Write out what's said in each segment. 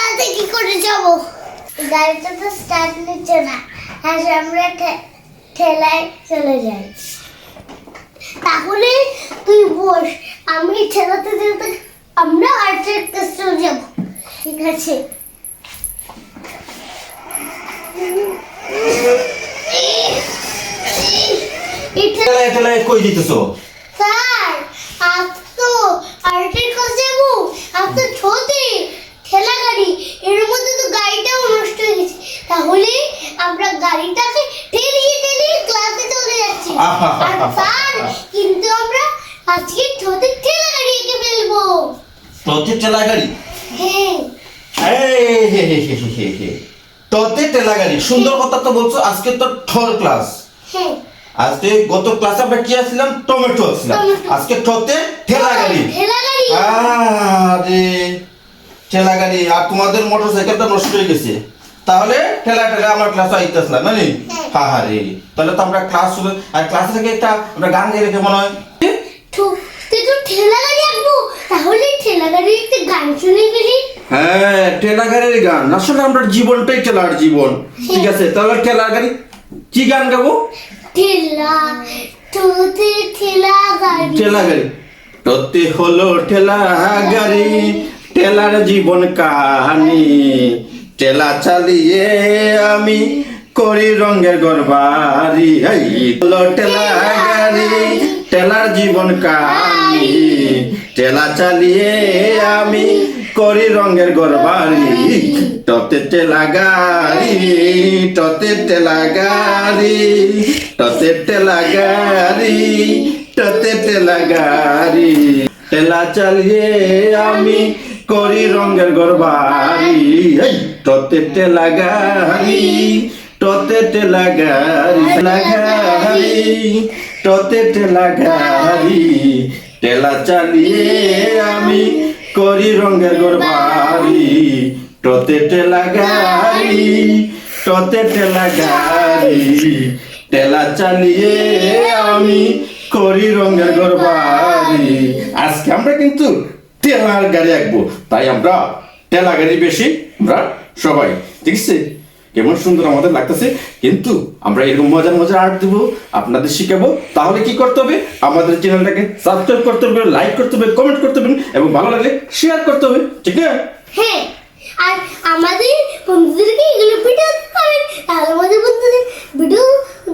ক্লাসে কি করে যাব? গাড়িটা তো স্টার্ট নিচ্ছে না। হ্যাঁ আমরা ঠেলায় চলে যাই। তাহলে তুই বস, আমি ঠেলাতে যেতে, আমরা আর্টের কাছে চলে যাব। ঠিক আছে। এটা কই দিতেছো স্যার আপ তো আর্টের কাছে যাব আপ তো ছোটে ঠেলা গাড়ি এর মধ্যে তো গাড়িটাও নষ্ট হয়ে গেছে তাহলে আমরা গাড়িটাকে ঠেলিয়ে ঠেলিয়ে ক্লাসে চলে যাচ্ছি। আর স্যার কিন্তু আমরা আজকে ছোটে ঠেলা গাড়ি এঁকে ফেলব। তোতে ঠেলা গাড়ি? হ্যাঁ। এই হে হে হে হে হে হে। তোতে ঠেলা গাড়ি। সুন্দর কথা তো বলছো আজকে তো ঠর ক্লাস হ্যাঁ। আজকে গত ক্লাসে আমরা কি আসছিলাম টমেটো আসছিলাম আজকে ঠতে ঠেলা গাড়ি। ঠেলা গাড়ি। আরে ঠেলা গাড়ি। আর তোমাদের মোটর সাইকেলটা নষ্ট হয়ে গেছে। তাহলে ঠেলা ঠেলা আমার ক্লাস আইতেছিলাম না নি হ্যাঁ হ্যাঁ। রে তাহলে তো আমরা ক্লাস শুরু আর ক্লাস থেকে একটা আমরা গান গেয়ে রেখে মনে হয়। তো- তুই তো ঠেলা গাড়ি আঁকবো। তাহলে ঠেলা গাড়ি একটা গান শুনে গেলি হ্যাঁ ঠেলা গাড়ির গান। আসলে আমরা জীবনটাই ঠেলার জীবন। ঠিক আছে তাহলে ঠেলা গাড়ি কি গান গাবো? ঠেলা তোতে ঠেলা গাড়ি। ঠেলা গাড়ি। তোতে হলো ঠেলা গাড়ি। ঠেলার জীবন কাহানি। ঠেলা চালিয়ে আমি করি রঙের গরবারি। এই ঠেলা গাড়ি, ঠেলার জীবন কাহানি। টেলা চালিয়ে আমি করি রঙের গরবারি। টতে ঠেলা গাড়ি টতে ঠেলা গাড়ি টতে ঠেলা গাড়ি টতে ঠেলা গাড়ি। টেলা চালিয়ে আমি করি রঙের গরবারি। ঠেলা গাড়ি ঠেলা গাড়ি টতে ঠেলা গাড়ি ঠেলা চালিয়ে আমি করি রঙের গরবারি। গাড়ি টতে ঠেলা গাড়ি ঠেলা চালিয়ে আমি করি রঙের গরবারি। আজকে আমরা কিন্তু ঠেলার গাড়ি আঁকবো। তাই আমরা ঠেলা গাড়ি বেশি আমরা সবাই। ঠিক আছে? কেমন সুন্দর আমাদের লাগতেছে। কিন্তু আমরা এরকম মজার মজার আর্ট দেবো আপনাদের শিখাবো। তাহলে কি করতে হবে? আমাদের চ্যানেলটাকে সাবস্ক্রাইব করতে হবে লাইক করতে হবে কমেন্ট করতে হবে এবং ভালো লাগলে শেয়ার করতে হবে। ঠিক আছে? হ্যাঁ। আর আমাদের বন্ধুদেরকে এগুলো ভিডিও পারেন তাহলে আমাদের বন্ধুদের ভিডিও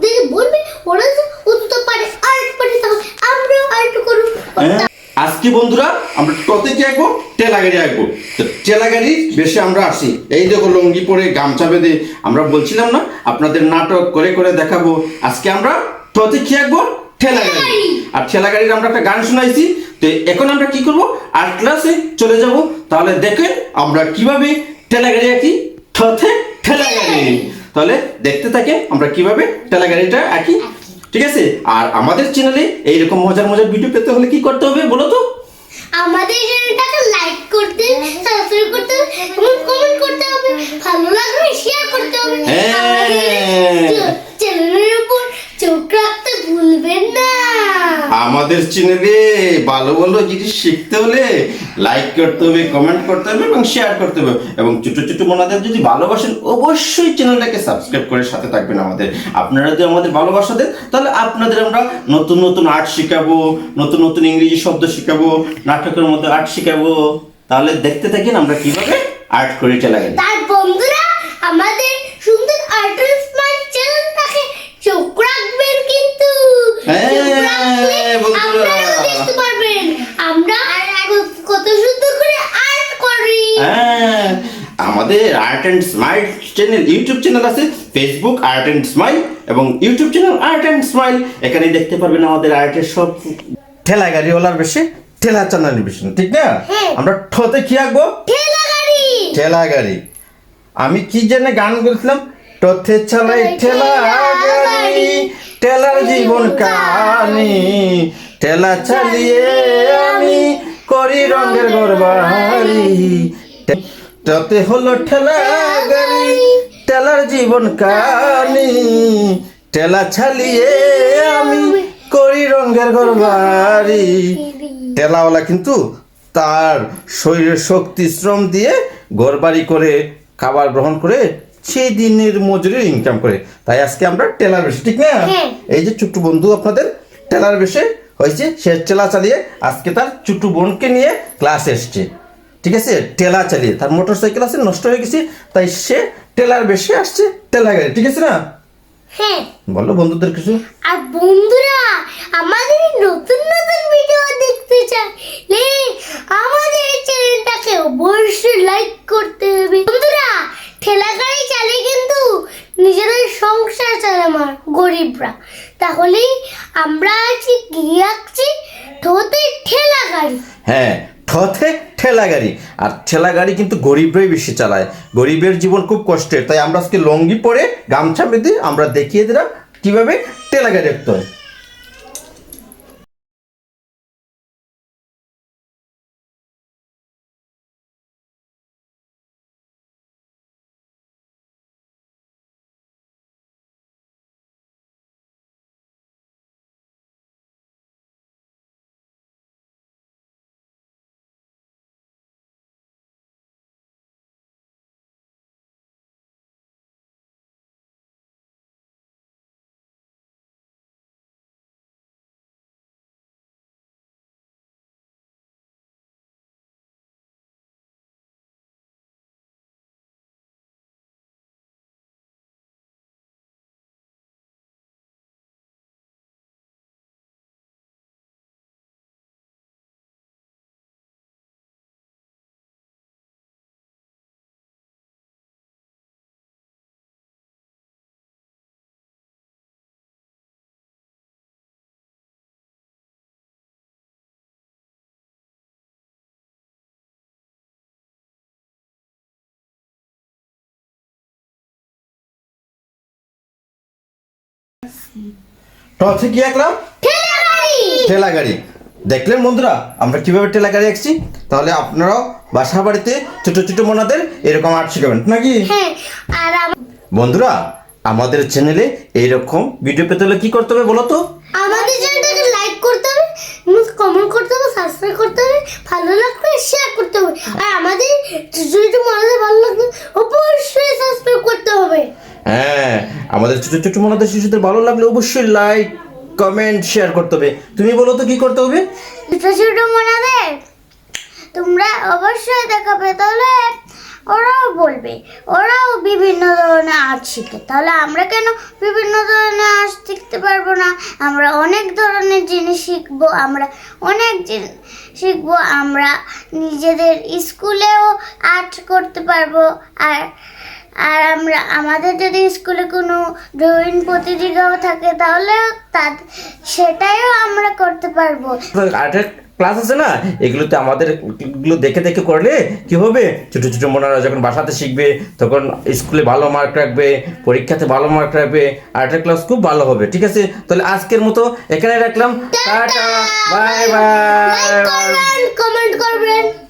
দেখে বলবে ওরা যে উত্তর পারে। আর্ট পারে তাহলে আমরাও আর্ট করব হ্যাঁ? আজকে বন্ধুরা আমরা কতে কি আঁকবো? টেলা গাড়ি আঁকবো। তো টেলা গাড়ি বেশি আমরা আসি। এই দেখো লঙ্গি পরে গামছা বেঁধে আমরা বলছিলাম না আপনাদের নাটক করে করে দেখাবো। আজকে আমরা কতে কি আঁকবো? ঠেলা গাড়ি আর ঠেলা গাড়ির আমরা একটা গান শোনাইছি। তো এখন আমরা কি করব? আর্ট ক্লাসে চলে যাব। তাহলে দেখেন আমরা কীভাবে ঠেলা গাড়ি আঁকি? থথে ঠেলা গাড়ি তাহলে দেখতে থাকে আমরা কীভাবে ঠেলা গাড়িটা আঁকি। ঠিক আছে? আর আমাদের চ্যানেলে এইরকম মজার মজার ভিডিও পেতে হলে কি করতে হবে বলো তো? আমাদের চ্যানেলটাকে লাইক করতে সাবস্ক্রাইব করতে এবং কমেন্ট করতে হবে, ভালো লাগলে শেয়ার করতে হবে হ্যাঁ। আমাদের চ্যানেলের উপর চোখ রাখতে ভুলবেন না আমাদের চ্যানেলে ভালো ভালো জিনিস শিখতে হলে লাইক করতে হবে কমেন্ট করতে হবে এবং শেয়ার করতে হবে। এবং ছোট ছোট মনাদের যদি ভালোবাসেন, অবশ্যই চ্যানেলটাকে সাবস্ক্রাইব করে সাথে থাকবেন আমাদের। আপনারা যদি আমাদের ভালোবাসা দেন, তাহলে আপনাদের আমরা নতুন নতুন আর্ট শেখাবো, নতুন নতুন ইংরেজি শব্দ শেখাবো, নাটকের মধ্যে আর্ট শেখাবো। তাহলে দেখতে থাকেন আমরা কীভাবে আর্ট করে চলে গেল তার বন্ধুরা আমাদের সুন্দর আর্টিস্ট স্মাইল চ্যানেলটাকে চোখ রাখবেন কিন্তু হ্যাঁ, চোখ রাখলে বন্ধুরা। আপনারাও দেখতে পারবেন আমরা কত সুন্দর করে আর্ট করি হ্যাঁ আমাদের art and smile channel YouTube channel আছে ফেসবুক আর্ট অ্যান্ড স্মাইল এবং YouTube channel art and smile এখানে দেখতে পারবেন আমাদের আর্টের সব ঠেলা গাড়িওয়ালার বেশি ঠেলা চালানি বেশি ঠিক না? হ্যাঁ। আমরা ঠোতে কি আঁকবো? ঠেলা গাড়ি। ঠেলা গাড়ি। আমি কি জন্য গান করেছিলাম? টোথে চালাই ঠেলা গাড়ি ঠেলার জীবন কানি ঠেলা চালিয়ে আমি করি রঙের গরবারি তোতে হলো ঠেলা গাড়ি ঠেলার জীবন কানি। টেলা চালিয়ে আমি করি রঙের ঘর বাড়ি। ঠেলাওয়ালা কিন্তু তার শরীরের শক্তি শ্রম দিয়ে ঘরবাড়ি করে খাবার গ্রহণ করে সেই দিনের মজুরি ইনকাম করে। তাই আজকে আমরা টেলার বেশি ঠিক না? হ্যাঁ। এই যে ছোট্ট বন্ধু আপনাদের টেলার বেশে হয়েছে সে টেলা চালিয়ে আজকে তার ছোট্ট বোনকে নিয়ে ক্লাস এসছে। ঠিক আছে? টেলা চালিয়ে। তার মোটর সাইকেল আছে নষ্ট হয়ে গেছে তাই সে টেলার বেশি আসছে টেলা গাড়ি ঠিক আছে না? হ্যাঁ। বলো বন্ধুদের কিছু। আর বন্ধুরা আমাদের নতুন নতুন ভিডিও দেখতে চাইলে আমাদের চ্যানেলটাকে অবশ্যই লাইক করতে হবে। বন্ধুরা ঠেলা গাড়ি চালিয়ে কিন্তু নিজেদের সংসার চালায় আমার গরিবরা। তাহলেই আমরা আছি কি আঁকছি ঠোঁতে ঠেলা গাড়ি। হ্যাঁ ঠথে ঠেলা গাড়ি আর ঠেলা গাড়ি কিন্তু গরিবরাই বেশি চালায়। গরিবের জীবন খুব কষ্টের। তাই আমরা আজকে লঙ্গি পরে গামছা বেঁধে আমরা দেখিয়ে দিলাম কীভাবে ঠেলা গাড়ি রাখতে হয়। টথে কি আঁকলাম? ঠেলা গাড়ি ঠেলা গাড়ি দেখলেন বন্ধুরা আমরা কীভাবে ঠেলা গাড়ি আঁকছি? তাহলে আপনারাও বাসা বাড়িতে ছোট ছোট মোনাদের এরকম আর্ট শিখাবেন নাকি? হ্যাঁ বন্ধুরা আমাদের চ্যানেলে এইরকম ভিডিও পেতে হলে কি করতে হবে বলো তো? আমাদের চ্যানেলটাকে লাইক করতে হবে কমেন্ট করতে হবে সাবস্ক্রাইব করতে হবে ভালো লাগলে শেয়ার করতে হবে। আর আমাদের যদি মনে ভালো লাগলে অবশ্যই সাবস্ক্রাইব করতে হবে হ্যাঁ আমাদের ছোট ছোট মোনাদের শিশুদের ভালো লাগলে অবশ্যই লাইক কমেন্ট শেয়ার করতে হবে। তুমি বলো তো কি করতে হবে? ছোট ছোট মনাদের। তোমরা অবশ্যই দেখাবে, তাহলে ওরাও বলবে। ওরাও বিভিন্ন ধরনের আর্ট শিখে। তাহলে আমরা কেন বিভিন্ন ধরনের আর্ট শিখতে পারব না? আমরা অনেক ধরনের জিনিস শিখব, আমরা অনেক জিনিস শিখব, আমরা নিজেদের স্কুলেও আর্ট করতে পারব। আর আর আমরা আমাদের যদি স্কুলে কোনো ড্রয়িং প্রতিযোগিতাও থাকে তাহলে তার সেটাইও আমরা করতে পারব। আর্টের ক্লাস আছে না? এগুলোতে আমাদের এগুলো দেখে দেখে করলে কি হবে? ছোটো ছোট মোনারা যখন বাসাতে শিখবে তখন স্কুলে ভালো মার্ক রাখবে পরীক্ষাতে ভালো মার্ক রাখবে আর্টের ক্লাস খুব ভালো হবে ঠিক আছে? তাহলে আজকের মতো এখানে রাখলাম। টাটা! Bye bye! কমেন্ট করবেন।